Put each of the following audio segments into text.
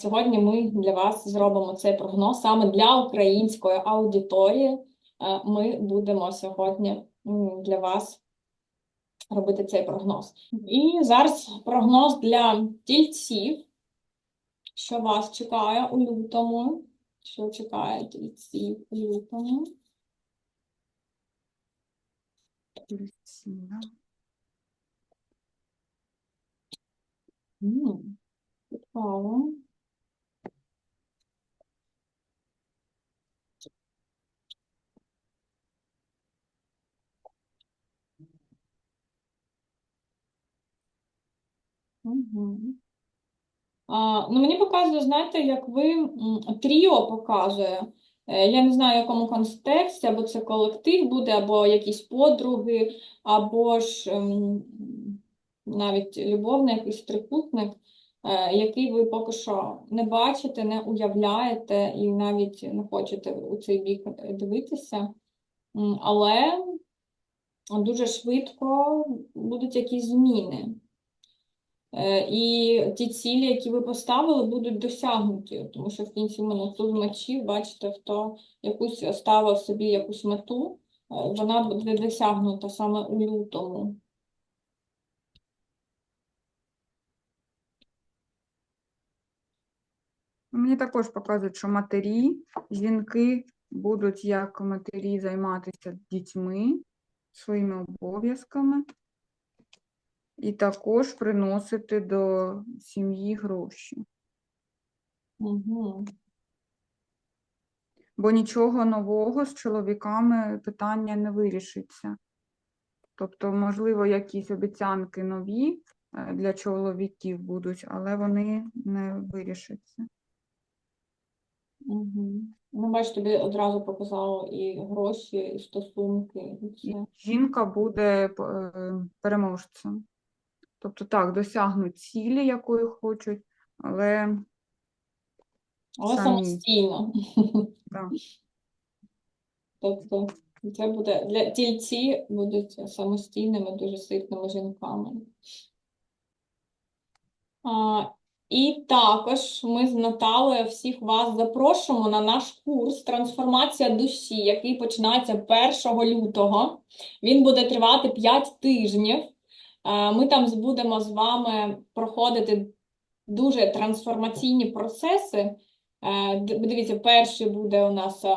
Сьогодні ми для вас зробимо цей прогноз саме для української аудиторії. Е, Ми будемо сьогодні для вас робити цей прогноз. І зараз прогноз для тільців, що вас чекає у лютому. Що чекає тільців у лютому? Тільці, А, ну, мені показує, знаєте, як ви тріо показує. Е, Я не знаю, в якому контексті, або це колектив буде, або якісь подруги, або ж ем, навіть любовний якийсь трикутник, який ви поки що не бачите, не уявляєте і навіть не хочете у цей бік дивитися. Але дуже швидко будуть якісь зміни. Е, І ті цілі, які ви поставили, будуть досягнуті, тому що в кінці в мене тут мечів, бачите, хто якусь ставив собі якусь мету, е, вона буде досягнута саме у лютому. Мені також показують, що матері, жінки будуть як матері займатися дітьми, своїми обов'язками, і також приносити до сім'ї гроші. Угу. Бо нічого нового з чоловіками питання не вирішиться. Тобто, можливо, якісь обіцянки нові е, для чоловіків будуть, але вони не вирішаться. Угу. Ну, бачиш, тобі одразу показало і гроші, і стосунки, і І все. жінка буде е, переможцем. Тобто так, досягнуть цілі, якої хочуть, але Але самі. самостійно. да, Тобто це буде для тільці будуть самостійними, дуже сильними жінками. А, і також ми з Наталею всіх вас запрошуємо на наш курс Трансформація душі, який починається 1 лютого. Він буде тривати 5 тижнів. Е, Ми там будемо з вами проходити дуже трансформаційні процеси. Е, Дивіться, перший буде у нас е,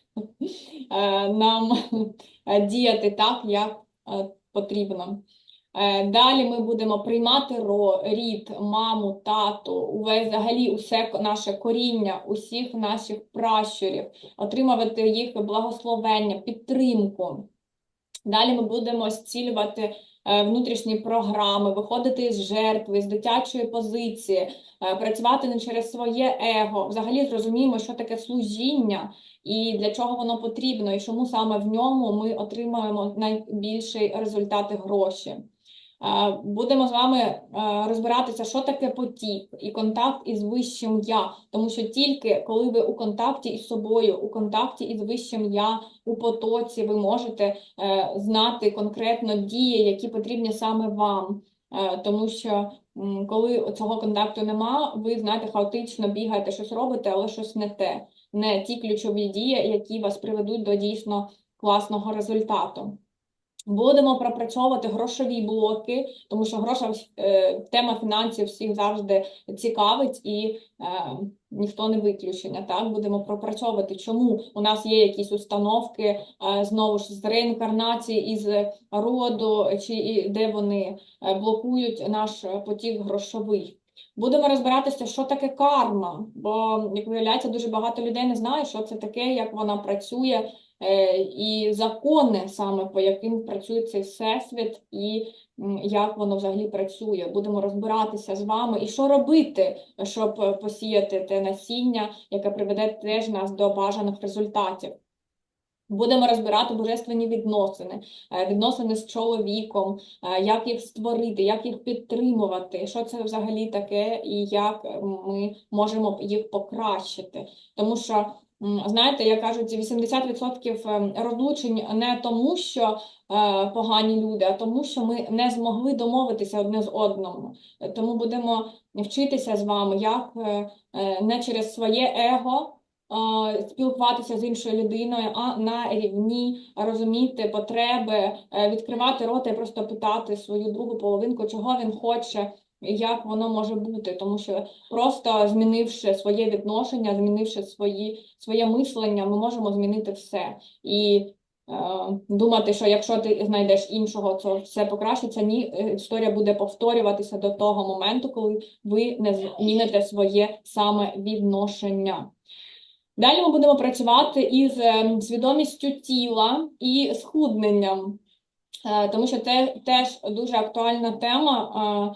нам е, діяти так, як е, потрібно. Е, Далі ми будемо приймати рід, маму, тату, увесь взагалі усе наше коріння, усіх наших пращурів, отримувати їх благословення, підтримку. Далі ми будемо зцілювати внутрішні програми, виходити з жертви, з дитячої позиції, е, працювати не через своє его. Взагалі зрозуміємо, що таке служіння і для чого воно потрібно, і чому саме в ньому ми отримаємо найбільший результат і гроші. Будемо з вами розбиратися, що таке потік і контакт із вищим я, тому що тільки коли ви у контакті із собою, у контакті із вищим я, у потоці, ви можете е, знати конкретно дії, які потрібні саме вам. Е, Тому що коли цього контакту нема, ви знаєте, хаотично бігаєте, щось робите, але щось не те, не ті ключові дії, які вас приведуть до дійсно класного результату. Будемо пропрацьовувати грошові блоки, тому що гроша, е, тема фінансів всіх завжди цікавить і е, ніхто не виключення. Так, будемо пропрацьовувати, чому у нас є якісь установки е, знову ж з реінкарнації із роду, чи де вони е, блокують наш потік грошовий. Будемо розбиратися, що таке карма, бо, як виявляється, дуже багато людей не знає, що це таке, як вона працює, і закони саме по яким працює цей всесвіт, і як воно взагалі працює. Будемо розбиратися з вами, і що робити, щоб е, посіяти те насіння, яке приведе теж нас до бажаних результатів. Будемо розбирати божественні відносини, е, відносини з чоловіком, е, як їх створити, як їх підтримувати, що це взагалі таке, і як е, ми можемо їх покращити. Тому що, знаєте, як кажуть, 80% ем, розлучень не тому, що е, погані люди, а тому, що ми не змогли домовитися одне з одному. Е, Тому будемо вчитися з вами, як е, е, не через своє его спілкуватися з іншою людиною, а на рівні розуміти потреби, відкривати рота і просто питати свою другу половинку, чого він хоче, як воно може бути. Тому що просто змінивши своє відношення, змінивши свої, своє мислення, ми можемо змінити все. І е, думати, що якщо ти знайдеш іншого, то все покращиться. Ні, е, історія буде повторюватися до того моменту, коли ви не зміните своє саме відношення. Далі ми будемо працювати із е, свідомістю тіла і схудненням, Е, тому що це теж дуже актуальна тема,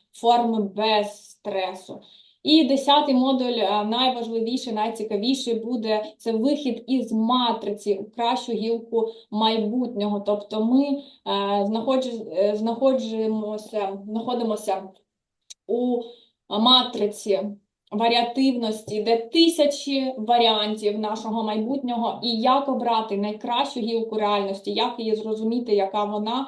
форми без стресу. І десятий модуль, е, найважливіший, найцікавіший буде це вихід із матриці у кращу гілку майбутнього. Тобто ми е, знаходжу- е, знаходимося у матриці варіативності, де тисячі варіантів нашого майбутнього, і як обрати найкращу гілку реальності, як її зрозуміти, яка вона,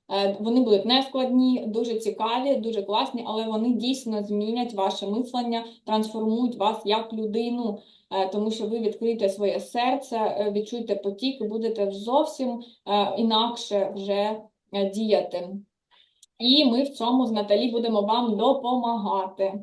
вони будуть нескладні, дуже цікаві, дуже класні, але вони дійсно змінять ваше мислення, трансформують вас як людину, е, тому що ви відкриєте своє серце, е, відчуєте потік і будете зовсім е, інакше вже е, діяти. І ми в цьому з Наталі будемо вам допомагати.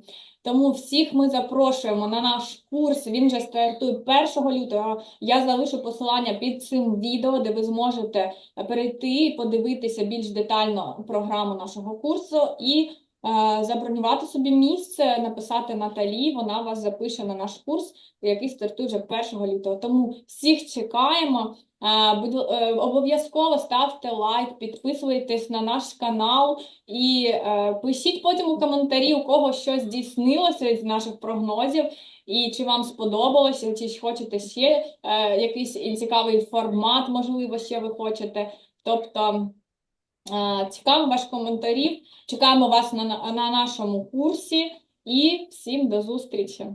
Тому всіх ми запрошуємо на наш курс. Він вже стартує 1 лютого. Я залишу посилання під цим відео, де ви зможете перейти і подивитися більш детально програму нашого курсу і е, забронювати собі місце, написати Наталі. Вона вас запише на наш курс, який стартує вже 1 лютого. Тому всіх чекаємо. Е, Обов'язково ставте лайк, підписуйтесь на наш канал і е, пишіть потім у коментарі, у кого щось здійснилося з наших прогнозів, і чи вам сподобалося, чи хочете ще е, якийсь цікавий формат, можливо, ще ви хочете. Тобто чекаємо ваших коментарів, чекаємо вас на на нашому курсі і всім до зустрічі!